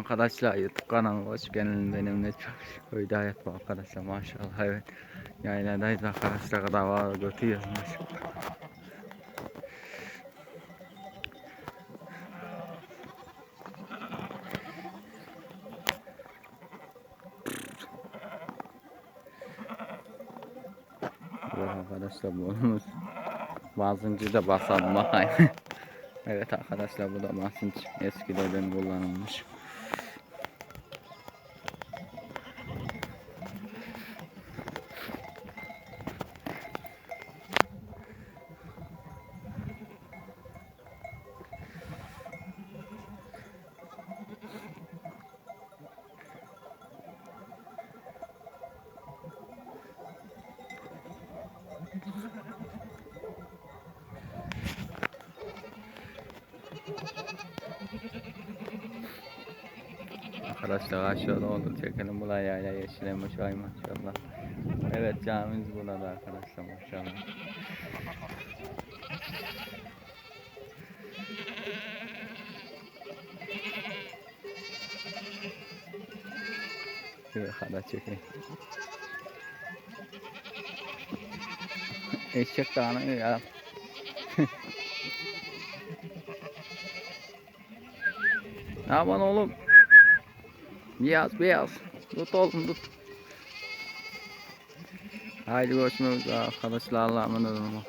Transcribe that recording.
Arkadaşlar YouTube kanalıma hoş geldiniz. Benimle çok hidayet bu arkadaşlar maşallah evet. Yayladayız arkadaşlar kadar var götürüyoruz Evet arkadaşlar bunumuz basıncı da basalım evet arkadaşlar bu da basınç eskilerden kullanılmış. Arkadaşlar aşağıda oldu çekelim buraya yayla yeşilemiş ay maşallah. Evet camimiz burada arkadaşlar maşallah. Şöyle kadar çekeyim. Eşek dağını ya. yapın oğlum? Beyaz beyaz. Tut oğlum tut. Haydi görüşmek üzere arkadaşlar. Allah'a emanet olun.